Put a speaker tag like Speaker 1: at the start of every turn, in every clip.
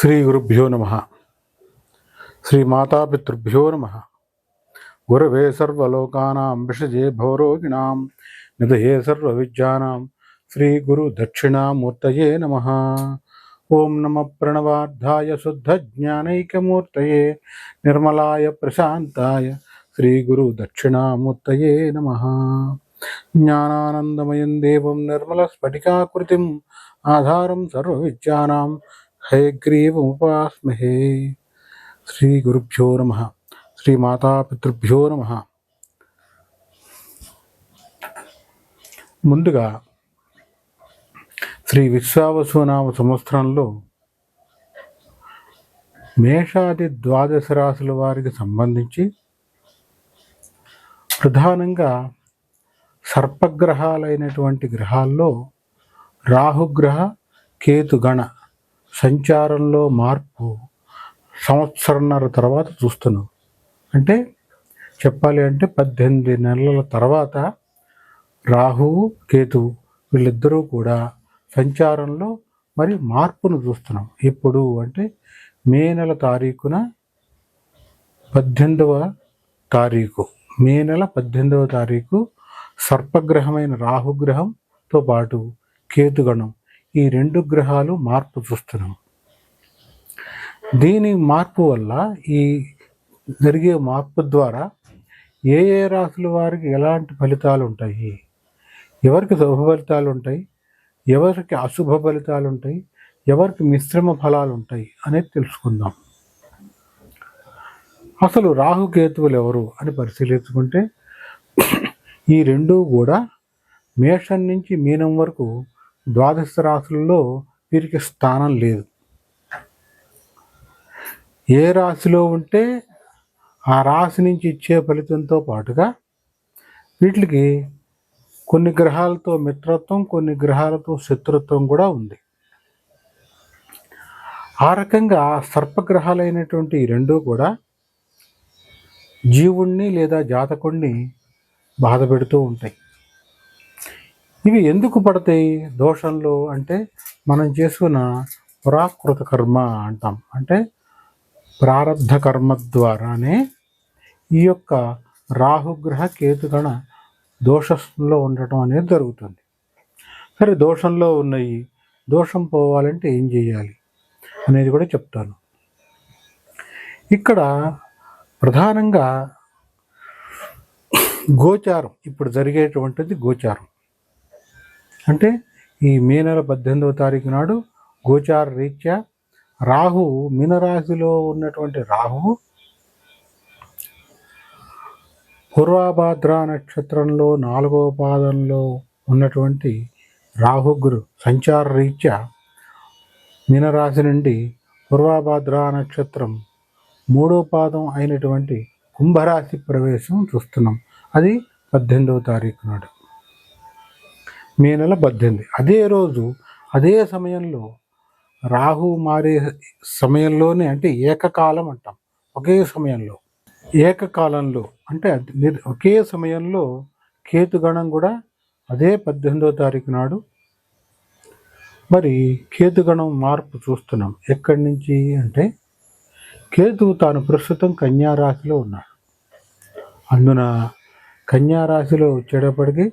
Speaker 1: శ్రీ గురుభ్యో నమ శ్రీ మాతాపితృభ్యో నమ గురవే సర్వలోకానాం విషజే భవరోగిణాం నిధయే సర్వవిద్యానాం శ్రీ గురు దక్షిణామూర్తయే నమ ఓం నమ ప్రణవార్థాయ శుద్ధజ్ఞానైకమూర్తయే నిర్మలాయ ప్రశాంతాయ శ్రీ గురు దక్షిణామూర్తయే నమ జ్ఞానానందమయం దేవం నిర్మలస్ఫటికాకృతిం ఆధారం సర్వవిద్యానాం హయగ్రీవముపాస్మహే శ్రీ గురుభ్యో నమ. శ్రీ మాతాపితృభ్యో నమ. ముందుగా శ్రీ విశ్వావసునామ సంవత్సరంలో మేషాది ద్వాదశ రాశుల వారికి సంబంధించి ప్రధానంగా సర్పగ్రహాలైనటువంటి గ్రహాల్లో రాహుగ్రహ కేతుగణ సంచారంలో మార్పు సంవత్సరంన్నర తర్వాత చూస్తున్నాం. అంటే చెప్పాలి అంటే పద్దెనిమిది నెలల తర్వాత రాహువు కేతువు వీళ్ళిద్దరూ కూడా సంచారంలో మరి మార్పును చూస్తున్నాం. ఎప్పుడు అంటే మే నెల తారీఖున పద్దెనిమిదవ తారీఖు. మే నెల పద్దెనిమిదవ తారీఖు సర్పగ్రహమైన రాహుగ్రహంతో పాటు కేతుగణం ఈ రెండు గ్రహాలు మార్పు చూస్తున్నాం. దీని మార్పు వల్ల ఈ జరిగే మార్పు ద్వారా ఏ ఏ రాశుల వారికి ఎలాంటి ఫలితాలు ఉంటాయి? ఎవరికి శుభ ఫలితాలు ఉంటాయి? ఎవరికి అశుభ ఫలితాలు ఉంటాయి? ఎవరికి మిశ్రమ ఫలాలు ఉంటాయి అనేది తెలుసుకుందాం. అసలు రాహుకేతువులు ఎవరు అని పరిశీలించుకుంటే ఈ రెండు కూడా మేషం నుంచి మీనం వరకు ద్వాదశ రాశులలో వీరికి స్థానం లేదు. ఏ రాశిలో ఉంటే ఆ రాశి నుంచి ఇచ్చే ఫలితంతో పాటుగా వీటికి కొన్ని గ్రహాలతో మిత్రత్వం కొన్ని గ్రహాలతో శత్రుత్వం కూడా ఉంది. ఆ రకంగా సర్పగ్రహాలైనటువంటి ఈ రెండూ కూడా జీవుణ్ణి లేదా జాతకుణ్ణి బాధ పెడుతూ ఉంటాయి. ఇవి ఎందుకు పడతాయి? దోషంలో అంటే మనం చేసుకున్న పురాకృత కర్మ అంటాం. అంటే ప్రారంధ కర్మ ద్వారానే ఈ యొక్క రాహుగ్రహ కేతుగణ దోషంలో ఉండటం అనేది జరుగుతుంది. సరే దోషంలో ఉన్నాయి. దోషం పోవాలంటే ఏం చేయాలి అనేది కూడా చెప్తాను. ఇక్కడ ప్రధానంగా గోచారం ఇప్పుడు జరిగేటువంటిది గోచారం. అంటే ఈ మే నెల పద్దెనిమిదవ తారీఖు నాడు గోచార రీత్యా రాహు మీనరాశిలో ఉన్నటువంటి రాహు పూర్వాభాద్ర నక్షత్రంలో నాలుగవ పాదంలో ఉన్నటువంటి రాహుగురు సంచార రీత్యా మీనరాశి నుండి పూర్వాభాద్ర నక్షత్రం మూడో పాదం అయినటువంటి కుంభరాశి ప్రవేశం చూస్తున్నాం. అది పద్దెనిమిదవ తారీఖు నాడు. మే నెల పద్దెనిమిది. అదే రోజు అదే సమయంలో రాహు మారే సమయంలోనే అంటే ఏకకాలం అంటాం. ఒకే సమయంలో. ఏకకాలంలో అంటే ఒకే సమయంలో కేతుగణం కూడా అదే పద్దెనిమిదో తారీఖు నాడు మరి కేతుగణం మార్పు చూస్తున్నాం. ఎక్కడి నుంచి అంటే కేతువు తాను ప్రస్తుతం కన్యారాశిలో ఉన్నాడు. అందున కన్యా రాశిలో వచ్చేటప్పటికి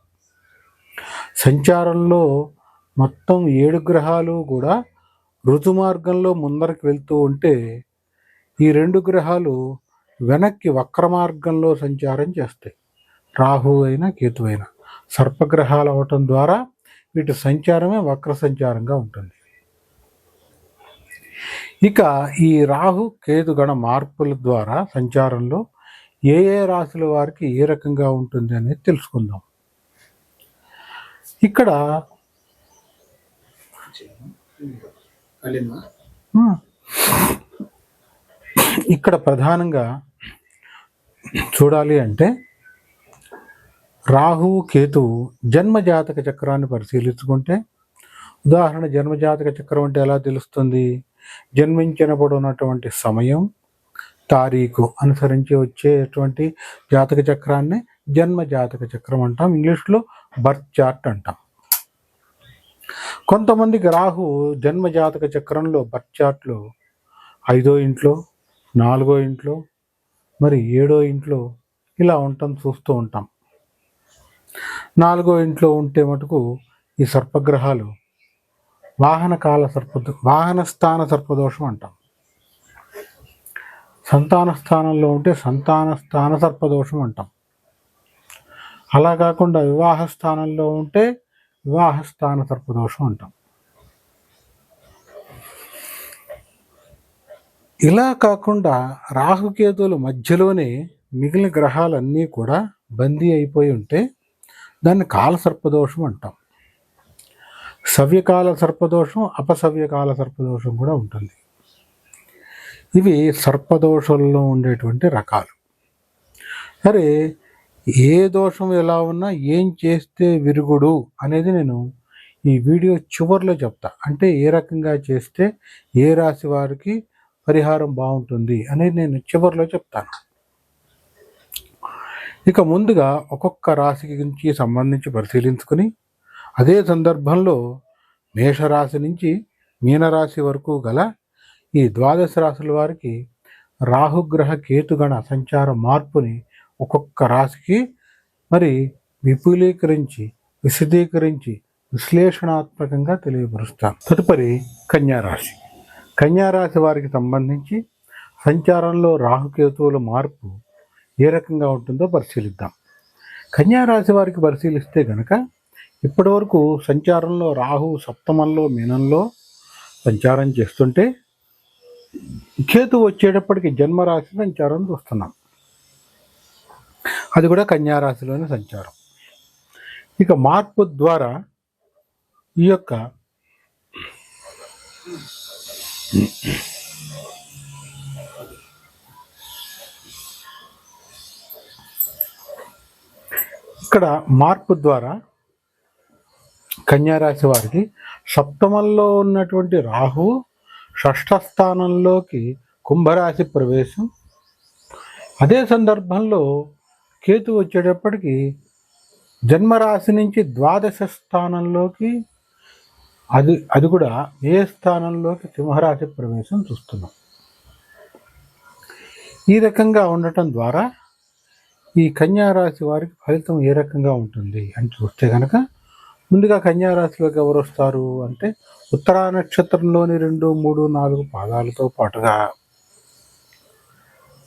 Speaker 1: సంచారంలో మొత్తం ఏడు గ్రహాలు కూడా ఋతు మార్గంలో ముందరికి వెళ్తూ ఉంటే ఈ రెండు గ్రహాలు వెనక్కి వక్ర మార్గంలో సంచారం చేస్తాయి. రాహు అయినా కేతు అయినా. సర్పగ్రహాలు అవటం ద్వారా వీటి సంచారమే వక్ర సంచారంగా ఉంటుంది. ఇక ఈ రాహు కేతు గణ మార్పుల ద్వారా సంచారంలో ఏ ఏ రాశుల వారికి ఏ రకంగా ఉంటుంది అనేది తెలుసుకుందాం. ఇక్కడ. ఇక్కడ ప్రధానంగా చూడాలి అంటే రాహువు కేతువు జన్మజాతక చక్రాన్ని పరిశీలించుకుంటే ఉదాహరణ జన్మజాతక చక్రం అంటే ఎలా తెలుస్తుంది? జన్మించినప్పుడు ఉన్నటువంటి సమయం తారీఖు అనుసరించి వచ్చేటువంటి జాతక చక్రాన్ని జన్మ జాతక చక్రం అంటాం. ఇంగ్లీష్లో బర్త్ చార్ట్ అంటాం. కొంతమందికి రాహు జన్మ జాతక చక్రంలో బర్త్ చార్ట్లో ఐదో ఇంట్లో నాలుగో ఇంట్లో మరి ఏడో ఇంట్లో ఇలా ఉంటాం చూస్తూ ఉంటాం. నాలుగో ఇంట్లో ఉంటే మటుకు ఈ సర్పగ్రహాలు వాహన కాల సర్ప వాహన స్థాన సర్పదోషం అంటాం. సంతాన స్థానంలో ఉంటే సంతాన స్థాన సర్పదోషం అంటాం. అలా కాకుండా వివాహ స్థానంలో ఉంటే వివాహ స్థాన సర్పదోషం అంటాం. ఇలా కాకుండా రాహుకేతువుల మధ్యలోనే మిగిలిన గ్రహాలన్నీ కూడా బందీ అయిపోయి ఉంటే దాన్ని కాల సర్పదోషం అంటాం. సవ్యకాల సర్పదోషం అపసవ్యకాల సర్పదోషం కూడా ఉంటుంది. ఇవి సర్పదోషంలో ఉండేటువంటి రకాలు. సరే ఏ దోషం ఎలా ఉన్నా ఏం చేస్తే విరుగుడు అనేది నేను ఈ వీడియో చివరిలో చెప్తా. అంటే ఏ రకంగా చేస్తే ఏ రాశి వారికి పరిహారం బాగుంటుంది అనేది నేను చివరిలో చెప్తాను. ఇక ముందుగా ఒక్కొక్క రాశికి గురించి సంబంధించి పరిశీలించుకుని అదే సందర్భంలో మేషరాశి నుంచి మీనరాశి వరకు గల ఈ ద్వాదశ రాశుల వారికి రాహుగ్రహ కేతుగణ సంచార మార్పుని ఒక్కొక్క రాశికి మరి విపులీకరించి విశదీకరించి విశ్లేషణాత్మకంగా తెలియపరుస్తాం. తదుపరి కన్యారాశి కన్యారాశి వారికి సంబంధించి సంచారంలో రాహుకేతువుల మార్పు ఏ రకంగా ఉంటుందో పరిశీలిద్దాం. కన్యారాశి వారికి పరిశీలిస్తే గనక ఇప్పటివరకు సంచారంలో రాహు సప్తమంలో మీనంలో సంచారం చేస్తుంటే కేతు వచ్చేటప్పటికి జన్మరాశి సంచారం చూస్తున్నాం. అది కూడా కన్యారాశిలోని సంచారం. ఇక మార్పు ద్వారా ఈ యొక్క ఇక్కడ మార్పు ద్వారా కన్యారాశి వారికి సప్తమంలో ఉన్నటువంటి రాహు షష్ఠ స్థానంలోకి కుంభరాశి ప్రవేశం. అదే సందర్భంలో కేతు వచ్చేటప్పటికి జన్మరాశి నుంచి ద్వాదశ స్థానంలోకి అది అది కూడా ఏ స్థానంలోకి సింహరాశి ప్రవేశం చూస్తున్నాం. ఈ రకంగా ఉండటం ద్వారా ఈ కన్యారాశి వారికి ఫలితం ఏ రకంగా ఉంటుంది అని చూస్తే కనుక ముందుగా కన్యారాశిలోకి ఎవరు వస్తారు అంటే ఉత్తరా నక్షత్రంలోని రెండు మూడు నాలుగు పాదాలతో పాటుగా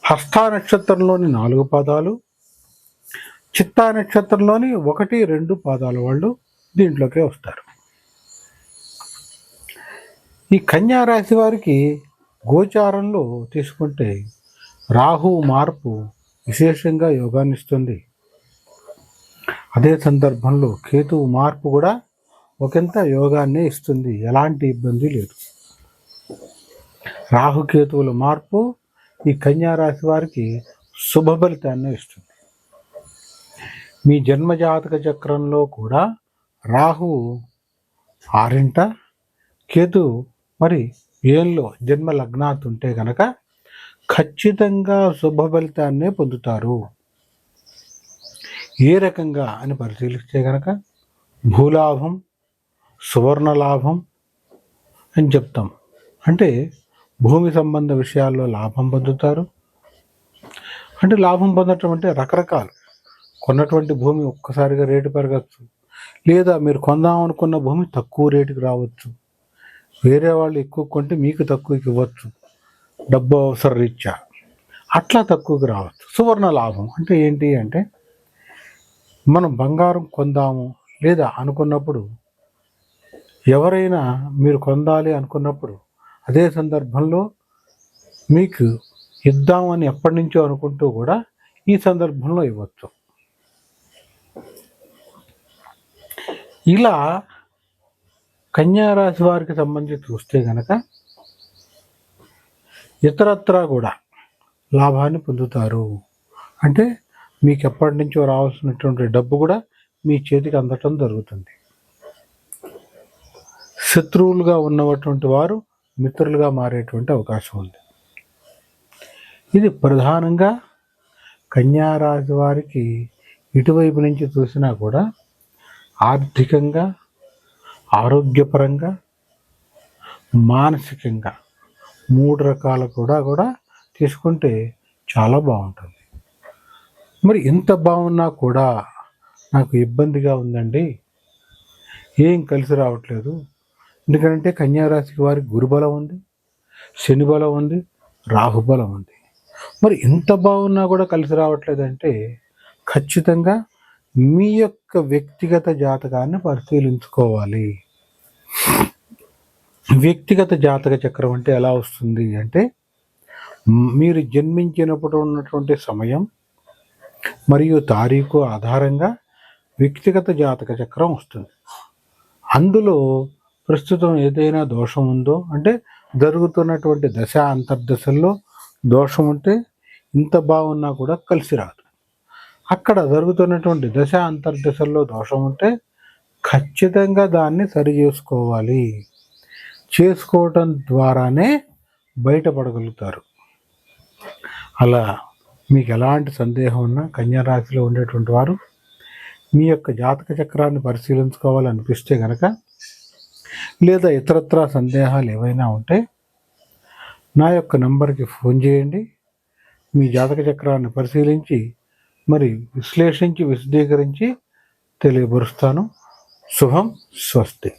Speaker 1: హస్తా నక్షత్రంలోని నాలుగు పాదాలు చిత్తా నక్షత్రంలోని ఒకటి రెండు పాదాల వాళ్ళు దీంట్లోకే వస్తారు. ఈ కన్యా రాశి వారికి గోచారంలో తీసుకుంటే రాహు మార్పు విశేషంగా యోగాన్ని ఇస్తుంది. అదే సందర్భంలో కేతువు మార్పు కూడా ఒకంత యోగాన్నే ఇస్తుంది. ఎలాంటి ఇబ్బంది లేదు. రాహుకేతువుల మార్పు ఈ కన్యా రాశి వారికి శుభ ఫలితాన్ని ఇస్తుంది. మీ జన్మజాతక చక్రంలో కూడా రాహువు ఆరింట కేతు మరి ఏంలో జన్మ లగ్నాత్ ఉంటే ఖచ్చితంగా శుభ ఫలితాన్నే పొందుతారు. ఏ రకంగా అని పరిశీలిస్తే కనుక భూలాభం సువర్ణ లాభం అని చెప్తాం. అంటే భూమి సంబంధ విషయాల్లో లాభం పొందుతారు. అంటే లాభం పొందటం అంటే రకరకాలు. కొన్నటువంటి భూమి ఒక్కసారిగా రేటు పెరగచ్చు. లేదా మీరు కొందాం అనుకున్న భూమి తక్కువ రేటుకి రావచ్చు. వేరే వాళ్ళు ఎక్కువ కొంటే మీకు తక్కువకి ఇవ్వచ్చు. డబ్బు అవసర రీత్యా. అట్లా తక్కువకి రావచ్చు. సువర్ణ లాభం అంటే ఏంటి అంటే మనం బంగారం కొందాము లేదా అనుకున్నప్పుడు ఎవరైనా మీరు కొందాలి అనుకున్నప్పుడు అదే సందర్భంలో మీకు ఇద్దామని ఎప్పటి నుంచో అనుకుంటూ కూడా ఈ సందర్భంలో ఇవ్వచ్చు. ఇలా కన్యారాశి వారికి సంబంధించి చూస్తే గనక ఇతరత్రా కూడా లాభాన్ని పొందుతారు. అంటే మీకు ఎప్పటి నుంచో రావాల్సినటువంటి డబ్బు కూడా మీ చేతికి అందటం జరుగుతుంది. శత్రువులుగా ఉన్నటువంటి వారు మిత్రులుగా మారేటువంటి అవకాశం ఉంది. ఇది ప్రధానంగా కన్యారాశి వారికి ఇటువైపు నుంచి చూసినా కూడా ఆర్థికంగా ఆరోగ్యపరంగా మానసికంగా మూడు రకాల కూడా కూడా తీసుకుంటే చాలా బాగుంటుంది. మరి ఇంత బాగున్నా కూడా నాకు ఇబ్బందిగా ఉందండి. ఏం కలిసి రావట్లేదు. ఎందుకంటే కన్యారాశికి వారికి గురుబలం ఉంది శని బలం ఉంది రాహుబలం ఉంది. మరి ఇంత బాగున్నా కూడా కలిసి రావట్లేదంటే ఖచ్చితంగా మీ యొక్క వ్యక్తిగత జాతకాన్ని పరిశీలించుకోవాలి. వ్యక్తిగత జాతక చక్రం అంటే ఎలా వస్తుంది అంటే మీరు జన్మించినప్పుడు ఉన్నటువంటి సమయం మరియు తారీఖు ఆధారంగా వ్యక్తిగత జాతక చక్రం వస్తుంది. అందులో ప్రస్తుతం ఏదైనా దోషం ఉందో అంటే జరుగుతున్నటువంటి దశ అంతర్దశల్లో దోషం ఉంటే ఇంత బాగున్నా కూడా కలిసి రాదు. అక్కడ జరుగుతున్నటువంటి దశ అంతర్దశల్లో దోషం ఉంటే ఖచ్చితంగా దాన్ని సరి చేసుకోవాలి. చేసుకోవటం ద్వారానే బయటపడగలుగుతారు. అలా మీకు ఎలాంటి సందేహం ఉన్నా కన్యారాశిలో ఉండేటువంటి వారు మీ యొక్క జాతక చక్రాన్ని పరిశీలించుకోవాలనిపిస్తే కనుక లేదా ఇతరత్రా సందేహాలు ఏవైనా ఉంటే నా యొక్క నంబర్కి ఫోన్ చేయండి. మీ జాతక చక్రాన్ని పరిశీలించి మరి విశ్లేషించి విశదీకరించి తెలియపరుస్తాను. శుభం స్వస్తి.